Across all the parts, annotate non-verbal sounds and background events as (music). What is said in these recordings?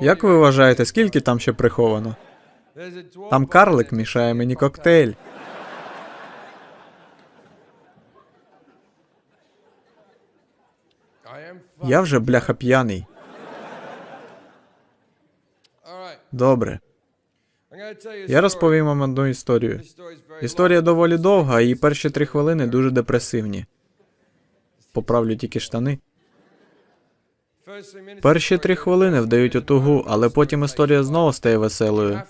Як ви вважаєте, скільки там ще приховано? Там карлик мішає мені коктейль. Я вже бляха п'яний. Добре. Я розповім вам одну історію. Історія доволі довга, і перші три хвилини дуже депресивні. Поправлю тільки штани. Перші три хвилини вдають отугу, але потім історія знову стає веселою.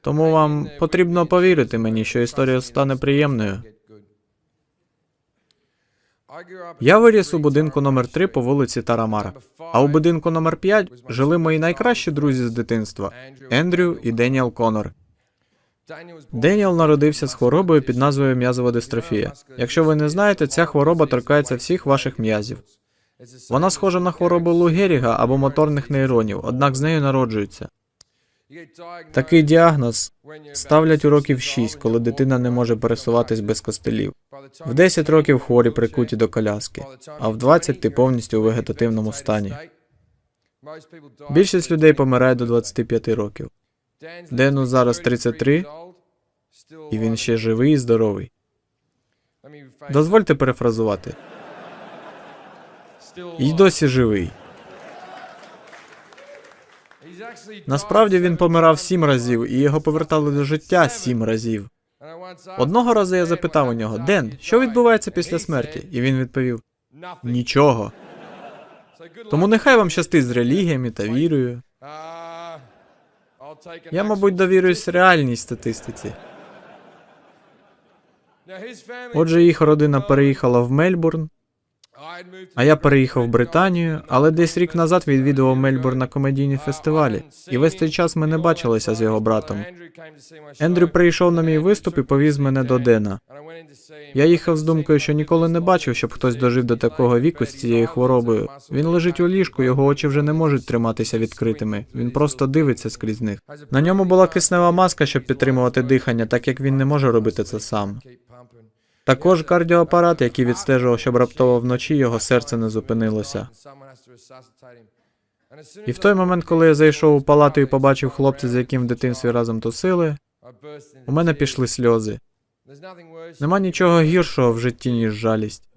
Тому вам потрібно повірити мені, що історія стане приємною. Я виріс у будинку номер 3 по вулиці Тарамара. А у будинку номер 5 жили мої найкращі друзі з дитинства Ендрю і Деніел Конор. Деніел народився з хворобою під назвою м'язова дистрофія. Якщо ви не знаєте, ця хвороба торкається всіх ваших м'язів. Вона схожа на хворобу Лу Геріга або моторних нейронів, однак з нею народжуються. Такий діагноз ставлять у років 6, коли дитина не може пересуватись без костелів. В 10 років хворі прикуті до коляски, а в 20 ти повністю у вегетативному стані. Більшість людей помирає до 25 років. Дену зараз 33, і він ще живий і здоровий. Дозвольте перефразувати. І досі живий. Насправді він помирав сім разів, і його повертали до життя сім разів. Одного разу я запитав у нього: Ден, що відбувається після смерті? І він відповів: Нічого. Тому нехай вам щастить з релігіями та вірою. Я, мабуть, довірююсь реальній статистиці. Отже, їх родина переїхала в Мельбурн, а я переїхав в Британію, але десь рік назад відвідував Мельбурн на комедійні фестивалі, і весь цей час ми не бачилися з його братом. Ендрю прийшов на мій виступ і повіз мене до Дена. Я їхав з думкою, що ніколи не бачив, щоб хтось дожив до такого віку з цією хворобою. Він лежить у ліжку, його очі вже не можуть триматися відкритими. Він просто дивиться скрізь них. На ньому була киснева маска, щоб підтримувати дихання, так як він не може робити це сам. Також кардіоапарат, який відстежував, щоб раптово вночі його серце не зупинилося. І в той момент, коли я зайшов у палату і побачив хлопця, з яким в дитинстві разом тусили, у мене пішли сльози. Нема нічого гіршого в житті, ніж жалість.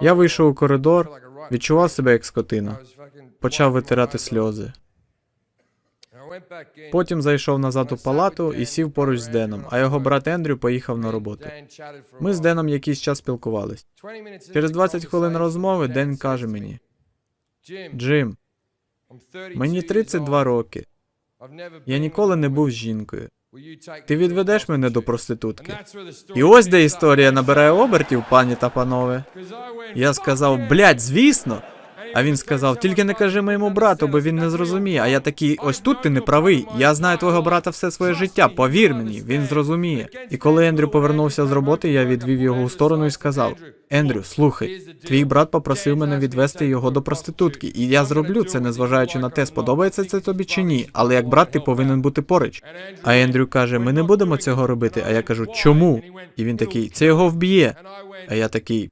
Я вийшов у коридор, відчував себе як скотина, почав витирати сльози. Потім зайшов назад у палату і сів поруч з Деном, а його брат Ендрю поїхав на роботу. Ми з Деном якийсь час спілкувались. Через 20 хвилин розмови Ден каже мені: Джим, мені 32 роки. Я ніколи не був з жінкою. Ти відведеш мене до проститутки. І ось де історія набирає обертів, пані та панове. Я сказав, блядь, звісно. А він сказав: тільки не кажи моєму брату, бо він не зрозуміє. А я такий, ось тут ти не правий. Я знаю твого брата все своє життя. Повір мені, він зрозуміє. І коли Ендрю повернувся з роботи, я відвів його у сторону і сказав: Ендрю, слухай, твій брат попросив мене відвести його до проститутки, і я зроблю це, незважаючи на те, сподобається це тобі чи ні. Але як брат, ти повинен бути поруч. А Ендрю каже: Ми не будемо цього робити. А я кажу, чому? І він такий, це його вб'є. А я такий.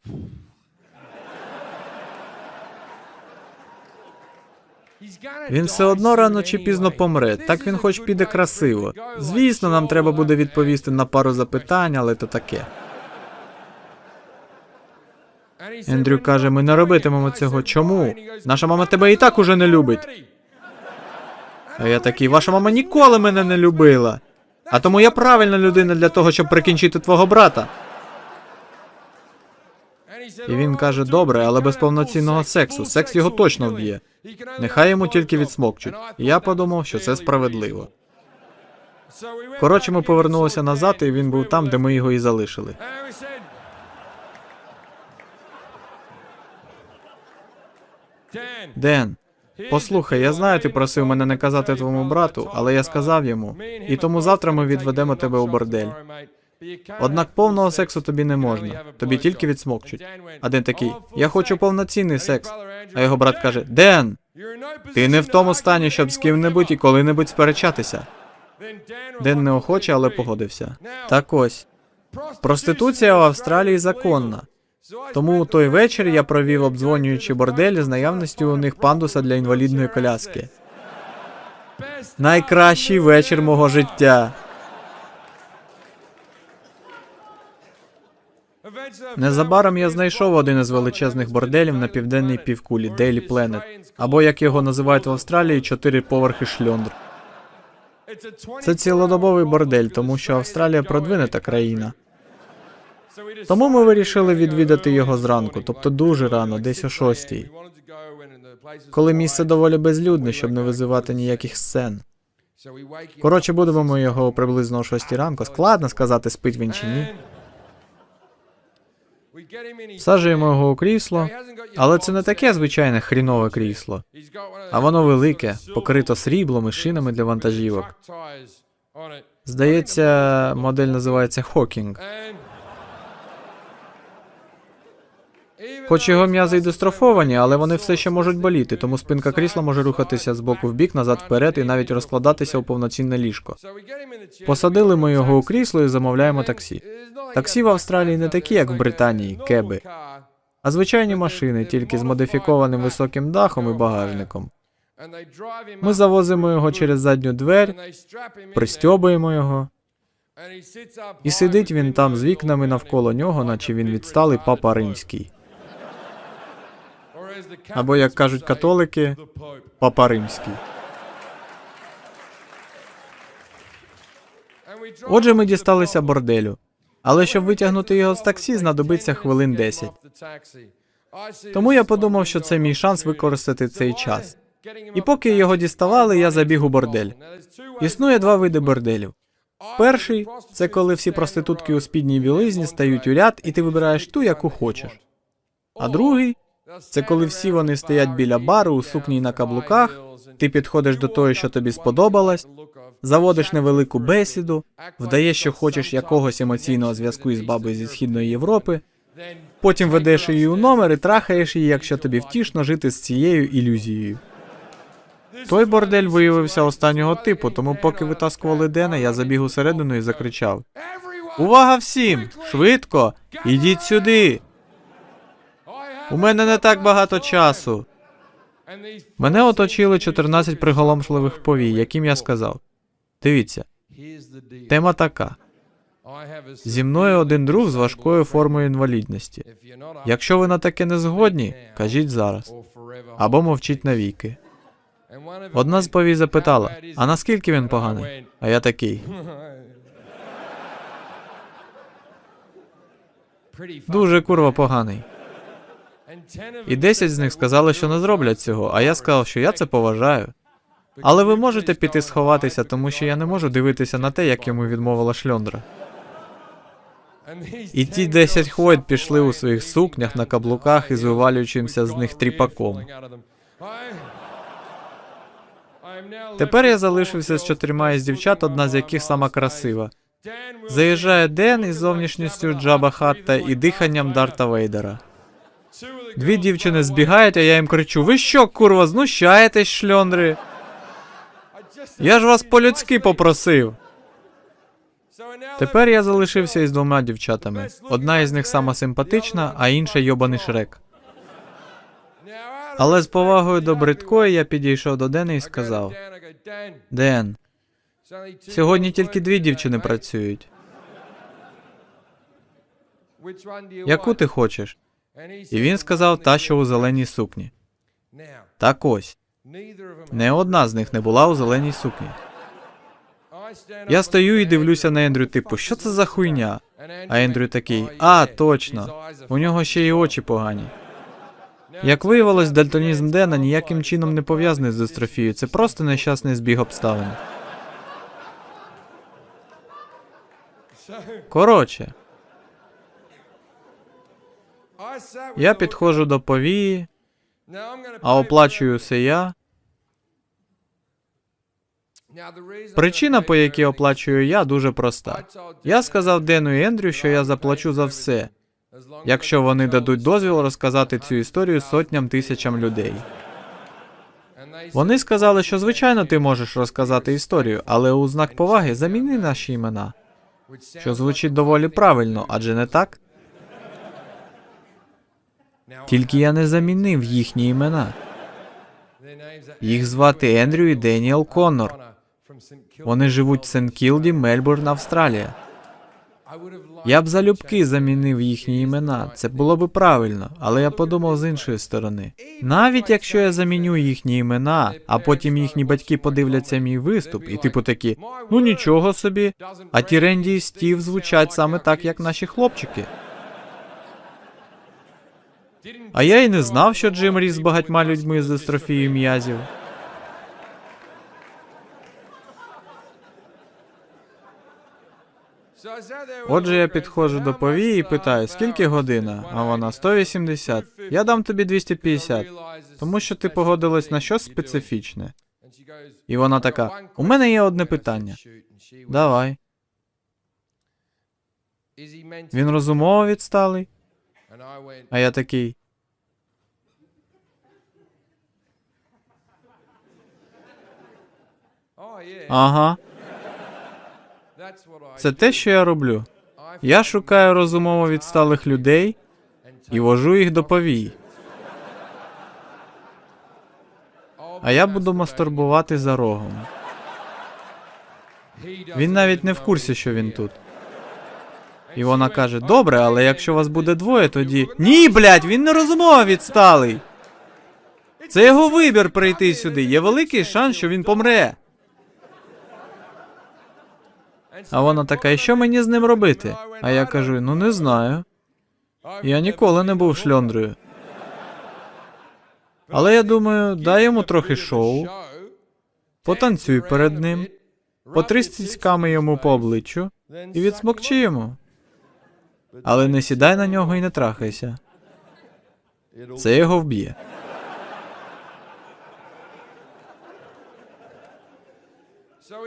Він все одно рано чи пізно помре. Так він хоч піде красиво. Звісно, нам треба буде відповісти на пару запитань, але то таке. Ендрю каже: ми не робитимемо цього. Чому? Наша мама тебе і так уже не любить. А я такий, ваша мама ніколи мене не любила. А тому я правильна людина для того, щоб прикінчити твого брата. І він каже: добре, але без повноцінного сексу. Секс його точно вб'є. Нехай йому тільки відсмокчуть. І я подумав, що це справедливо. Коротше, ми повернулися назад, і він був там, де ми його і залишили. Ден, послухай, я знаю, ти просив мене не казати твоєму брату, але я сказав йому, і тому завтра ми відведемо тебе у бордель. Однак повного сексу тобі не можна, тобі тільки відсмокчуть. А Ден такий, я хочу повноцінний секс. А його брат каже: Ден, ти не в тому стані, щоб з ким-небудь і коли-небудь сперечатися. Ден неохоче, але погодився. Так ось. Проституція в Австралії законна. Тому у той вечір я провів обдзвонюючи борделі з наявністю у них пандуса для інвалідної коляски. Найкращий вечір мого життя. Незабаром я знайшов один із величезних борделів на південній півкулі Daily Planet, або як його називають в Австралії, чотири поверхи шльондр. Це цілодобовий бордель, тому що Австралія продвинута країна. Тому ми вирішили відвідати його зранку, тобто дуже рано, десь о шостій, коли місце доволі безлюдне, щоб не визивати ніяких сцен. Коротше, будемо його приблизно о шостій ранку. Складно сказати, спить він чи ні. Всаджуємо його у крісло, але це не таке звичайне хрінове крісло, а воно велике, покрито сріблом і шинами для вантажівок. Здається, модель називається Хокінг. Хоч його м'язи й дистрофовані, але вони все ще можуть боліти, тому спинка крісла може рухатися з боку в бік, назад вперед і навіть розкладатися у повноцінне ліжко. Посадили ми його у крісло і замовляємо таксі. Таксі в Австралії не такі, як в Британії, кеби, а звичайні машини, тільки з модифікованим високим дахом і багажником. Ми завозимо його через задню двері, пристьобуємо його, і сидить він там з вікнами навколо нього, наче він відсталий папа римський. Або, як кажуть католики, папа римський. Отже, ми дісталися борделю. Але щоб витягнути його з таксі, знадобиться хвилин 10. Тому я подумав, що це мій шанс використати цей час. І поки його діставали, я забіг у бордель. Існує два види борделів. Перший це коли всі проститутки у спідній білизні стають у ряд, і ти вибираєш ту, яку хочеш. А другий це коли всі вони стоять біля бару у сукні на каблуках, ти підходиш до тої, що тобі сподобалось, заводиш невелику бесіду, вдаєш, що хочеш якогось емоційного зв'язку із бабою зі східної Європи, потім ведеш її у номер і трахаєш її, якщо тобі втішно жити з цією ілюзією. Той бордель виявився останнього типу, тому поки витаскували Дена, я забіг усередину і закричав: Увага всім! Швидко! Ідіть сюди! У мене не так багато часу. Мене оточили 14 приголомшливих повій, яким я сказав: Дивіться, тема така. Зі мною один друг з важкою формою інвалідності. Якщо ви на таке не згодні, кажіть зараз або мовчіть навіки. Одна з повій запитала: а наскільки він поганий? А я такий. (laughs) Дуже курва поганий. І 10 з них сказали, що не зроблять цього, а я сказав, що я це поважаю. Але ви можете піти сховатися, тому що я не можу дивитися на те, як йому відмовила шльондра. І ті 10 хвойд пішли у своїх сукнях на каблуках із вивалюючимся з них тріпаком. Тепер я залишився з чотирма із дівчат, одна з яких сама красива. Заїжджає Ден із зовнішністю Джаба Хатта і диханням Дарта Вейдера. Дві дівчини збігають, а я їм кричу: Ви що, курва, знущаєтесь, шльондри? Я ж вас по-людськи попросив. Тепер я залишився із двома дівчатами. Одна із них сама симпатична, а інша йобаний шрек. Але з повагою до бридкої я підійшов до Дена і сказав: Ден, сьогодні тільки дві дівчини працюють. Яку ти хочеш? І він сказав та, що у зеленій сукні. Так ось, не одна з них не була у зеленій сукні. Я стою і дивлюся на Ендрю, типу, що це за хуйня? А Ендрю такий, а, точно, у нього ще й очі погані. Як виявилось, дальтонізм Дена ніяким чином не пов'язаний з дистрофією, це просто нещасний збіг обставин. Коротше, я підходжу до повії, а оплачую все я. Причина, по якій оплачую я, дуже проста. Я сказав Дену і Ендрю, що я заплачу за все, якщо вони дадуть дозвіл розказати цю історію сотням тисячам людей. Вони сказали, що звичайно ти можеш розказати історію, але у знак поваги заміни наші імена, що звучить доволі правильно, адже не так? Тільки я не замінив їхні імена. Їх звати Ендрю і Деніел Коннор. Вони живуть в Сен-Кілді, Мельбурн, Австралія. Я б залюбки замінив їхні імена. Це було би правильно, але я подумав з іншої сторони. Навіть якщо я заміню їхні імена, а потім їхні батьки подивляться мій виступ, і типу такі, ну нічого собі. А ті Ренді і Стів звучать саме так, як наші хлопчики. А я й не знав, що Джим ріс з багатьма людьми з дистрофією м'язів. Отже, я підходжу до повії і питаю, скільки година? А вона 180. Я дам тобі 250, тому що ти погодилась на щось специфічне. І вона така: у мене є одне питання. Давай. Він розумово відсталий, а я такий. Ага, це те, що я роблю. Я шукаю розумово відсталих людей і вожу їх до повій. А я буду мастурбувати за рогом. Він навіть не в курсі, що він тут. І вона каже: Добре, але якщо вас буде двоє, тоді. Ні, блядь, він не розумово відсталий. Це його вибір прийти сюди. Є великий шанс, що він помре. А вона така, і що мені з ним робити? А я кажу: ну не знаю. Я ніколи не був шльондрою. Але я думаю, дай йому трохи шоу, потанцюй перед ним, потри стільцьками йому по обличчю і відсмокчи йому. Але не сідай на нього і не трахайся. Це його вб'є.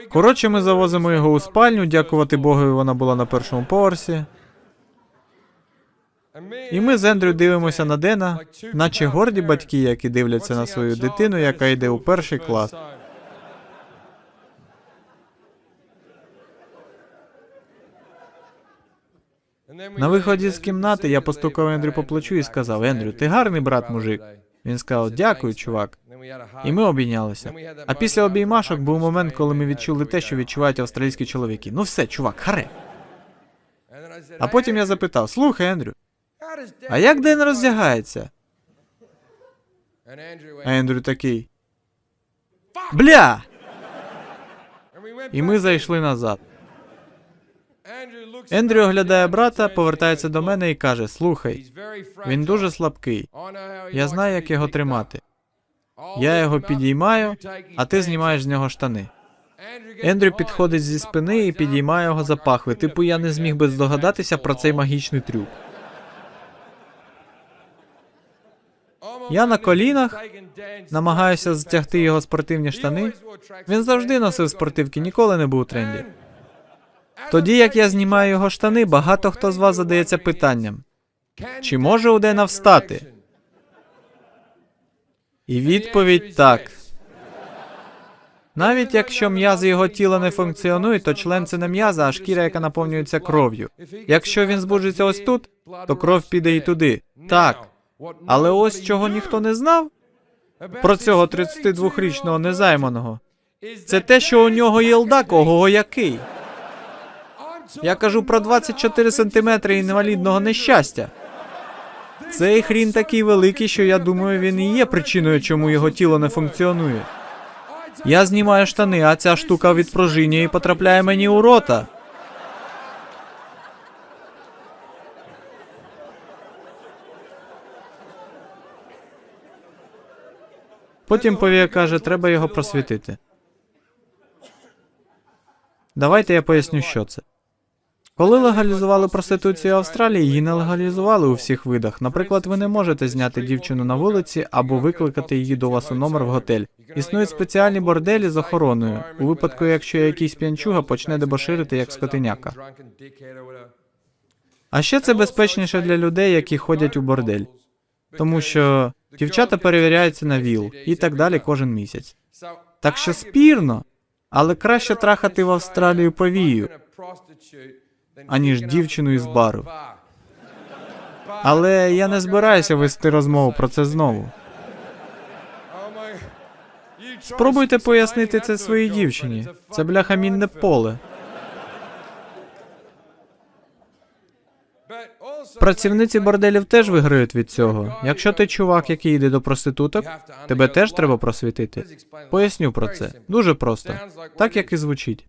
Коротше, ми завозимо його у спальню, дякувати Богу, вона була на першому поверсі. І ми з Ендрю дивимося на Дена, наче горді батьки, які дивляться на свою дитину, яка йде у перший клас. На виході з кімнати я постукав Ендрю по плечу і сказав: Ендрю, ти гарний брат, мужик. Він сказав: Дякую, чувак. І ми обійнялися. А після обіймашок був момент, коли ми відчули те, що відчувають австралійські чоловіки. Ну все, чувак, харе. А потім я запитав: слухай, Ендрю, а як Ден роздягається? А Ендрю такий. Бля! І ми зайшли назад. Ендрю оглядає брата, повертається до мене і каже: Слухай, він дуже слабкий. Я знаю, як його тримати. Я його підіймаю, а ти знімаєш з нього штани. Ендрю підходить зі спини і підіймає його за пахви. Типу, я не зміг би здогадатися про цей магічний трюк. Я на колінах намагаюся затягти його спортивні штани. Він завжди носив спортивки, ніколи не був у тренді. Тоді, як я знімаю його штани, багато хто з вас задається питанням: чи може у Дена встати? І відповідь так. Навіть якщо м'язи його тіла не функціонують, то член це не м'яза, а шкіра, яка наповнюється кров'ю. Якщо він збуджиться ось тут, то кров піде і туди. Так. Але ось чого ніхто не знав про цього 32-річного незайманого. Це те, що у нього є лдак, ого який. Я кажу про 24 сантиметри інвалідного нещастя. Цей хрін такий великий, що я думаю, він і є причиною, чому його тіло не функціонує. Я знімаю штани, а ця штука відпружинює і потрапляє мені у рота. Потім повія каже, треба його просвітити. Давайте я поясню, що це. Коли легалізували проституцію в Австралії, її не легалізували у всіх видах. Наприклад, ви не можете зняти дівчину на вулиці або викликати її до вас у номер в готель. Існують спеціальні борделі з охороною, у випадку, якщо якийсь п'янчуга почне дебоширити як скотиняка. А ще це безпечніше для людей, які ходять у бордель, тому що дівчата перевіряються на ВІЛ і так далі кожен місяць. Так що спірно, але краще трахати в Австралію повію, аніж дівчину із бару. Але я не збираюся вести розмову про це знову. Спробуйте пояснити це своїй дівчині. Це бляха мінне поле. Працівниці борделів теж виграють від цього. Якщо ти чувак, який йде до проституток, тебе теж треба просвітити. Поясню про це. Дуже просто. Так як і звучить.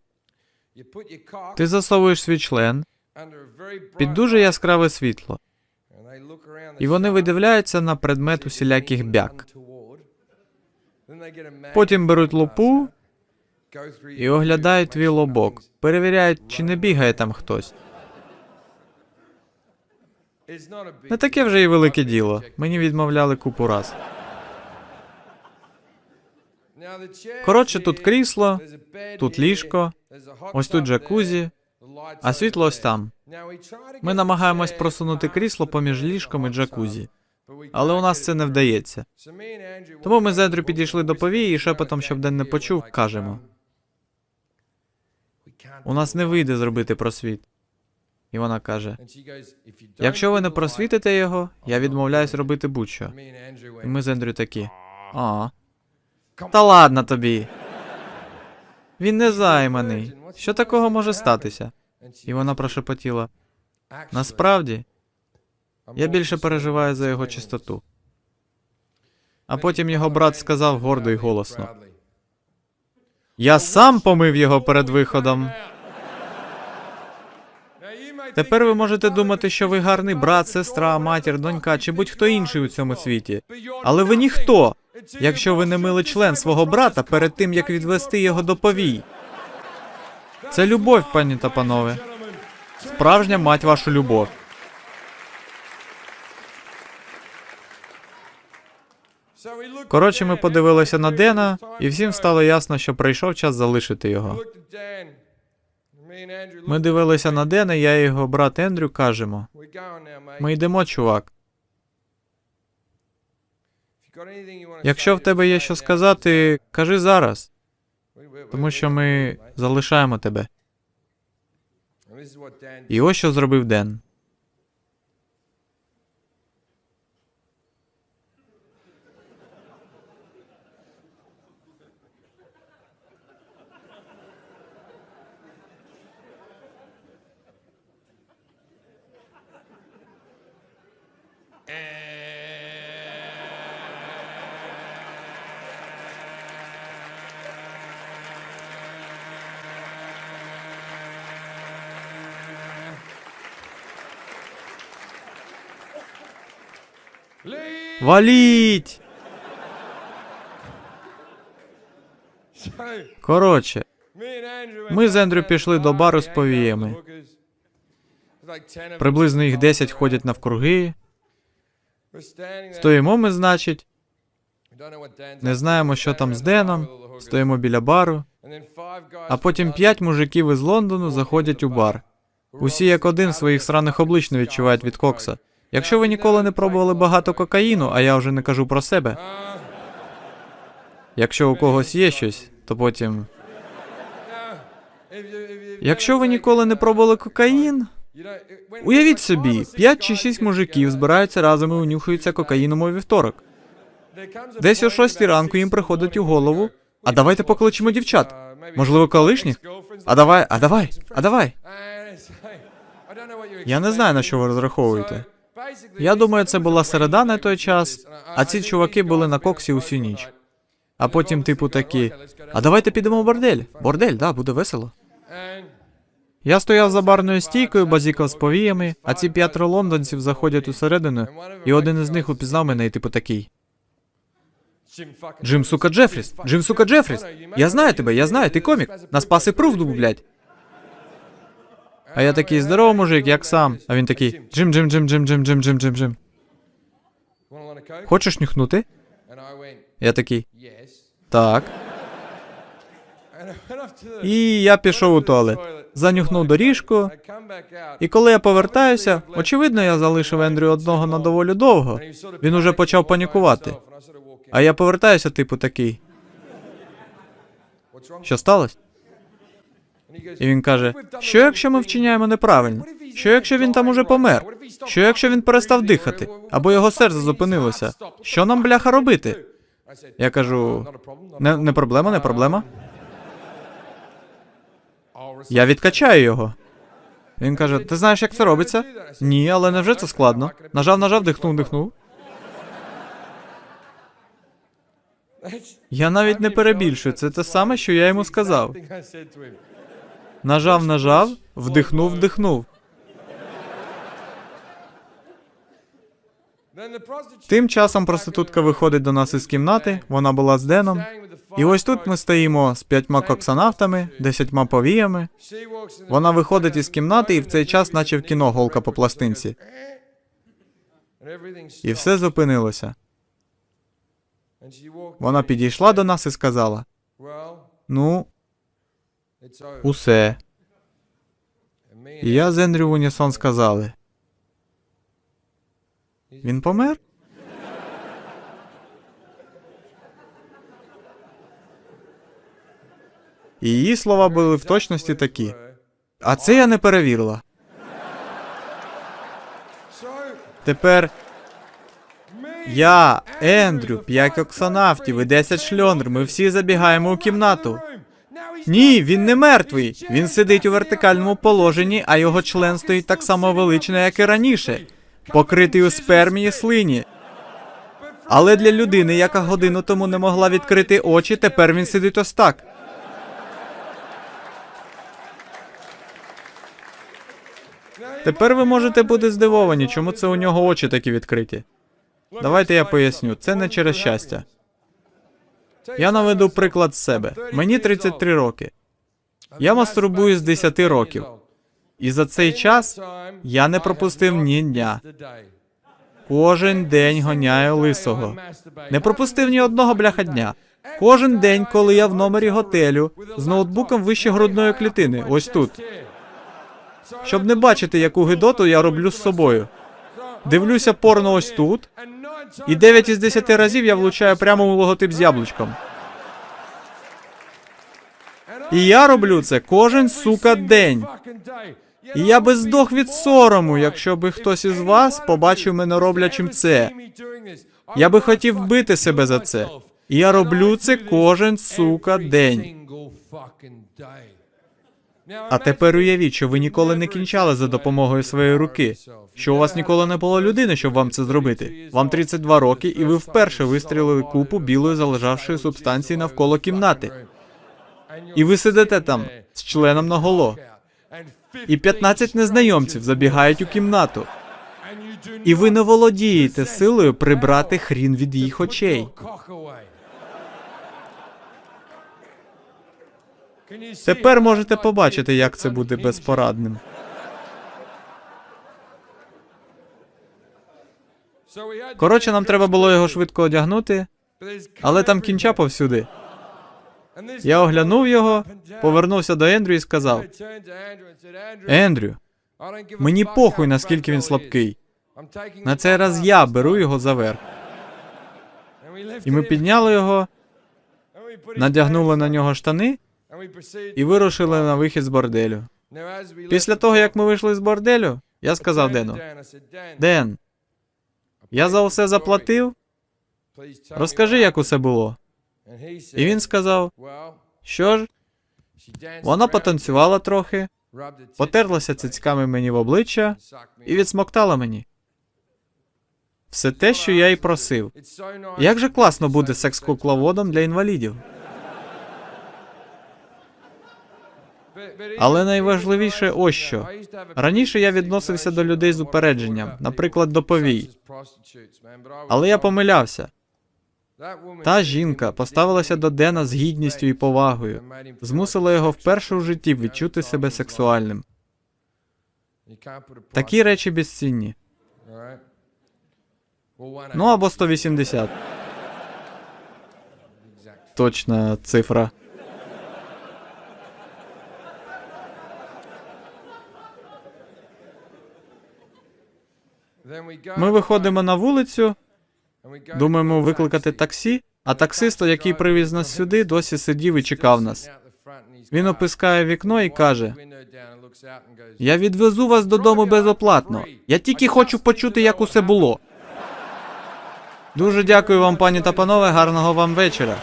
Ти засовуєш свій член під дуже яскраве світло, і вони видивляються на предмет усіляких бяк. Потім беруть лупу і оглядають твій лобок, перевіряють, чи не бігає там хтось. Не таке вже і велике діло. Мені відмовляли купу раз. Коротше, тут крісло, тут ліжко, ось тут джакузі, А світло ось там. Ми намагаємось просунути крісло поміж ліжком і джакузі, але у нас це не вдається. Тому ми з Ендрю підійшли до повії і шепотом, щоб Ден не почув, кажемо: у нас не вийде зробити просвіт. І вона каже: якщо ви не просвітите його, я відмовляюсь робити будь-що. І ми з Ендрю такі. А. Та ладно тобі. Він не займаний. Що такого може статися? І вона прошепотіла. Насправді, я більше переживаю за його чистоту. А потім його брат сказав гордо й голосно: Я сам помив його перед виходом. Тепер ви можете думати, що ви гарний брат, сестра, матір, донька чи будь-хто інший у цьому світі. Але ви ніхто, якщо ви не мили член свого брата перед тим, як відвести його до повій. Це любов, пані та панове. Справжня мать вашу любов. Коротше, ми подивилися на Дена, і всім стало ясно, що прийшов час залишити його. Ми дивилися на Дена, я і його брат Ендрю кажемо: ми йдемо, чувак. Якщо в тебе є що сказати, кажи зараз, тому що ми залишаємо тебе. І ось що зробив Ден. Валіть! Коротше, Ми з Ендрю пішли до бару з повіями. приблизно їх 10 ходять навкруги. Стоїмо ми, значить, не знаємо, що там з Деном. Стоїмо біля бару, а потім п'ять мужиків із Лондону заходять у бар. Усі як один своїх сраних облич не відчувають від кокса. Якщо ви ніколи не пробували багато кокаїну, а я вже не кажу про себе. Якщо у когось є щось, то потім. Якщо ви ніколи не пробували кокаїн, уявіть собі, 5 чи 6 мужиків збираються разом і унюхаються кокаїном у вівторок. Десь о 6 ранку їм приходить у голову. А давайте покличемо дівчат. Можливо, колишніх? А давай, а давай, а давай. Я не знаю, на що ви розраховуєте. Я думаю, це була середа на той час, а ці чуваки були на коксі усю ніч. А потім, типу, такі. А давайте підемо в бордель. Бордель, да, буде весело. Я стояв за барною стійкою, базікав з повіями, а ці п'ятеро лондонців заходять усередину, і один із них упізнав мене і типу такий. Джим, сука, Джефріс! Джим, сука, Джефріс! Я знаю тебе, я знаю, ти комік. На спаси пруф, блядь. А я такий здорово, мужик, як сам. А він такий Джим, Джим, Джим, Джим, Джим, Джим, Джим, Джим, Джим. Хочеш нюхнути? Я такий. Так. І я пішов у туалет. Занюхнув доріжку. І коли я повертаюся, очевидно, я залишив Ендрю одного на доволі довго. Він уже почав панікувати. А я повертаюся, типу, такий. Що сталося? І він каже: що якщо ми вчиняємо неправильно? Що якщо він там уже помер? Що якщо він перестав дихати? Або його серце зупинилося? Що нам бляха робити? Я кажу, не, не проблема, не проблема. Я відкачаю його. Він каже: Ти знаєш, як це робиться? Ні, але невже це складно? Нажав, нажав, дихнув, дихнув. Я навіть не перебільшую, це те саме, що я йому сказав. Нажав, нажав, вдихнув, вдихнув. Тим часом проститутка виходить до нас із кімнати, вона була з Деном. І ось тут ми стоїмо з п'ятьма коксонавтами, десятьма повіями. Вона виходить із кімнати, і в цей час, наче в кіно, голка по пластинці. І все зупинилося. Вона підійшла до нас і сказала: Ну, усе. І я з Ендрю унісон сказали. Він помер? Її слова були в точності такі. А це я не перевірила. Тепер я, Ендрю, п'ять оксонавтів і 10 шльондр. Ми всі забігаємо у кімнату. Ні, він не мертвий. Він сидить у вертикальному положенні, а його член стоїть так само велично, як і раніше, покритий у спермі і слині. Але для людини, яка годину тому не могла відкрити очі, тепер він сидить ось так. Тепер ви можете бути здивовані, чому це у нього очі такі відкриті. Давайте я поясню. Це не через щастя. Я наведу приклад з себе. Мені 33 роки. Я мастурбую з 10 років. І за цей час я не пропустив ні дня. Кожен день гоняю лисого. Не пропустив ні одного бляха дня. Кожен день, коли я в номері готелю з ноутбуком вище грудної клітини, ось тут. Щоб не бачити, яку гидоту я роблю з собою. Дивлюся порно ось тут, і 9 із 10 разів я влучаю прямо у логотип з яблучком. І я роблю це кожен сука день. І я би здох від сорому, якщо би хтось із вас побачив мене роблячим це. Я би хотів вбити себе за це. І я роблю це кожен сука день. А тепер уявіть, що ви ніколи не кінчали за допомогою своєї руки. Що у вас ніколи не було людини, щоб вам це зробити. Вам 32 роки, і ви вперше вистрілили купу білої залежавшої субстанції навколо кімнати. І ви сидите там з членом наголо. І 15 незнайомців забігають у кімнату. І ви не володієте силою прибрати хрін від їх очей. Тепер можете побачити, як це буде безпорадним. Коротше, нам треба було його швидко одягнути, але там кінча повсюди. Я оглянув його, повернувся до Ендрю і сказав: Ендрю, мені похуй, наскільки він слабкий. На цей раз я беру його за верх. І ми підняли його, надягнули на нього штани і вирушили на вихід з борделю. Після того, як ми вийшли з борделю, я сказав Дену: Ден, я за все заплатив. Розкажи, як усе було. І він сказав: що ж, вона потанцювала трохи, потерлася цицьками мені в обличчя і відсмоктала мені. Все те, що я й просив. Як же класно буде секс-кукловодом для інвалідів. Але найважливіше ось що. Раніше я відносився до людей з упередженням, наприклад, до повій. Але я помилявся. Та жінка поставилася до Дена з гідністю і повагою, змусила його вперше у житті відчути себе сексуальним. Такі речі безцінні. Ну або 180. Точна цифра. Ми виходимо на вулицю, думаємо викликати таксі, а таксист, який привіз нас сюди, досі сидів і чекав нас. Він опискає вікно і каже: Я відвезу вас додому безоплатно. Я тільки хочу почути, як усе було. Дуже дякую вам, пані та панове, гарного вам вечора.